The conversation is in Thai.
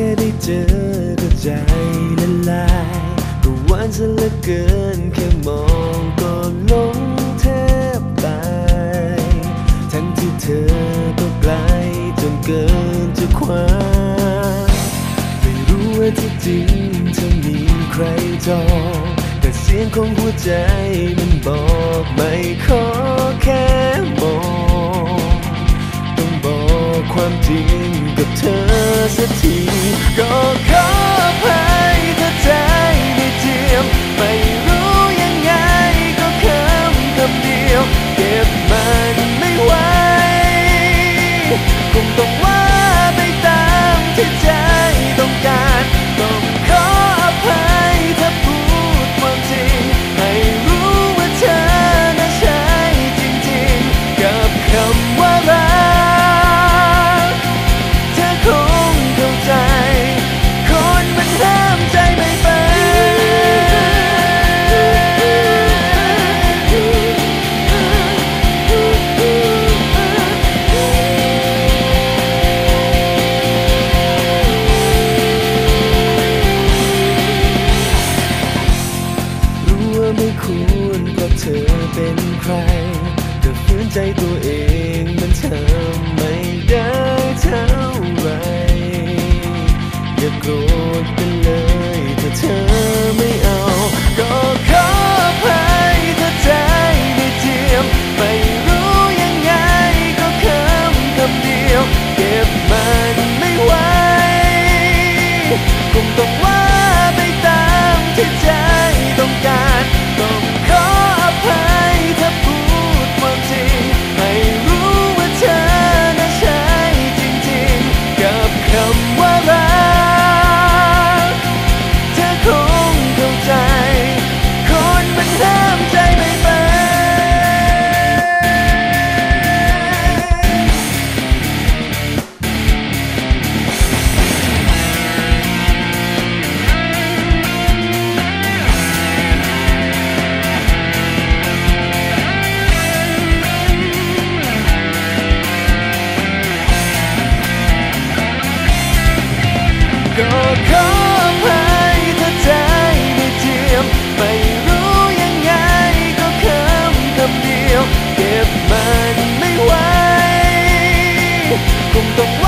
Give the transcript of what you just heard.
ค่ได้เจอก็ใจละลายก็หวานซะเหลือเกินแค่มองก็หลงแทบไปยทั้งที่เธอก็ไกลจนเกินจะคว้าไม่รู้ว่าที่จริงเธอมีใครจองแต่เสียงของหัวใจมันบอกไม่ขอแค่มองต้องบอกความจริงกับเธอสักที ใครแต่ฝืนใจตัวเองมันทำไม่ได้ ก็ขอภัยถ้าใจไม่เทียม ไม่รู้ยังไงก็คำเดียว เก็บมันไม่ไว้คงต้อง